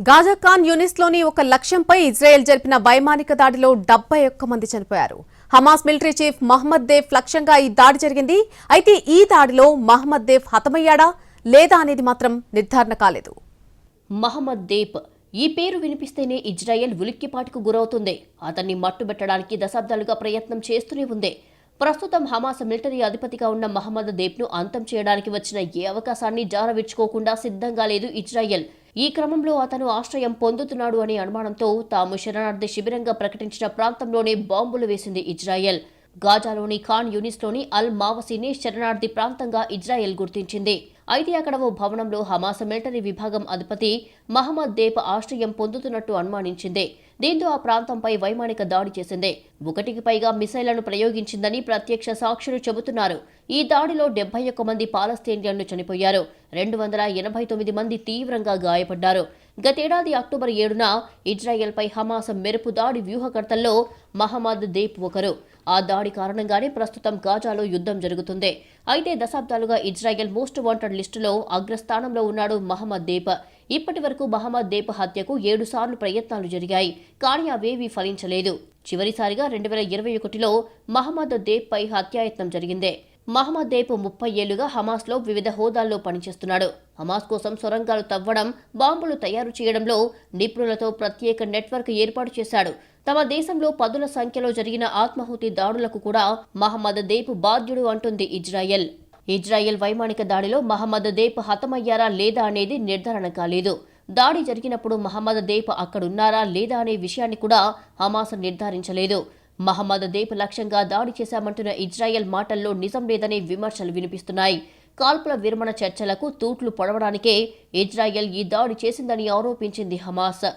Gaza Khan యూనిస్లోని ఒక లక్ష్యంపై Israel జరిపిన వైమానిక దాడిలో డెబ్బై ఒక్క మంది చనిపోయారు. Hamas military chief Mohammed Deif లక్ష్యంగా ఈ దాడి జరిగింది. అయితే ఈ దాడిలో మహమ్మద్ దేఫ్ హతమయ్యాడా లేదా అనేది మాత్రం నిర్ధారణ కాలేదు. మహమ్మద్ దేఫ్ ఈ పేరు వినిపిస్తేనే ఇజ్రాయెల్ ఉలిక్కిపాటుకు గురవుతుంది. అతన్ని మట్టుబెట్టడానికి దశాబ్దాలుగా ప్రయత్నం చేస్తూనే ఉంది. ప్రస్తుతం హమాస్ మిలిటరీ అధిపతిగా ఉన్న మహమ్మద్ దేబ్ను అంతం చేయడానికి వచ్చిన ఏ అవకాశాన్ని జారవిచ్చుకోకుండా సిద్ధంగా లేదు ఇజ్రాయెల్. ఈ క్రమంలో అతను ఆశ్రయం పొందుతున్నాడు అనే అనుమానంతో తాము శరణార్థి శిబిరంగా ప్రకటించిన ప్రాంతంలోనే బాంబులు వేసింది ఇజ్రాయెల్. గాజాలోని ఖాన్ యూనిస్లోని అల్ మావసిని శరణార్థి ప్రాంతంగా ఇజ్రాయెల్ గుర్తించింది. అయితే అక్కడ ఓ భవనంలో హమాస్ మిలిటరీ విభాగం అధిపతి మహమ్మద్ దేప్ ఆశ్రయం పొందుతున్నట్టు అనుమానించింది. దీంతో ఆ ప్రాంతంపై వైమానిక దాడి చేసింది. ఒకటికి పైగా మిసైళ్ళను ప్రయోగించిందని ప్రత్యక్ష సాక్షులు చెబుతున్నారు. ఈ దాడిలో డెబ్బై ఒక్క మంది పాలస్తీనియన్లు చనిపోయారు. రెండు వందల ఎనభై తొమ్మిది మంది తీవ్రంగా గాయపడ్డారు. గతేడాది అక్టోబర్ ఏడున ఇజ్రాయెల్పై హమాస్ మెరుపు దాడి వ్యూహకర్తల్లో మహమ్మద్ దేప్ ఒకరు. ఆ దాడి కారణంగానే ప్రస్తుతం గాజాలో యుద్ధం జరుగుతుంది. అయితే దశాబ్దాలుగా ఇజ్రాయెల్ మోస్ట్ వాంటెడ్ లిస్టులో అగ్రస్థానంలో ఉన్నాడు మహమ్మద్ దేప్. ఇప్పటి వరకు మహమ్మద్ దేప్ హత్యకు ఏడు సార్లు ప్రయత్నాలు జరిగాయి కానీ అవేవీ ఫలించలేదు. చివరిసారిగా రెండు వేల ఇరవై ఒకటిలో మహమ్మద్ దేప్ పై హత్యాయత్నం జరిగింది. మహమ్మద్ ముప్పై ఏళ్ళుగా హమాస్లో వివిధ హోదాల్లో పనిచేస్తున్నాడు. హమాస్ కోసం సొరంగాలు తవ్వడం బాంబులు తయారు చేయడంలో నిపుణులతో ప్రత్యేక నెట్వర్క్ ఏర్పాటు చేశాడు. తమ దేశంలో పదుల సంఖ్యలో జరిగిన ఆత్మాహుతి దాడులకు కూడా మహమ్మద్ దేప్ బాధ్యుడు అంటుంది ఇజ్రాయెల్. ఇజ్రాయెల్ వైమానిక దాడిలో మహమ్మద్ దేప్ హతమయ్యారా లేదా అనేది నిర్ధారణ కాలేదు. దాడి జరిగినప్పుడు మహమ్మద్ దేప్ అక్కడున్నారా లేదా అనే విషయాన్ని కూడా హమాస్ నిర్ధారించలేదు. మహమ్మద్ దేప్ లక్ష్యంగా దాడి చేశామంటున్న ఇజ్రాయెల్ మాటల్లో నిజం లేదనే విమర్శలు వినిపిస్తున్నాయి. కాల్పుల విరమణ చర్చలకు తూట్లు పొడవడానికే ఇజ్రాయెల్ ఈ దాడి చేసిందని ఆరోపించింది హమాస్.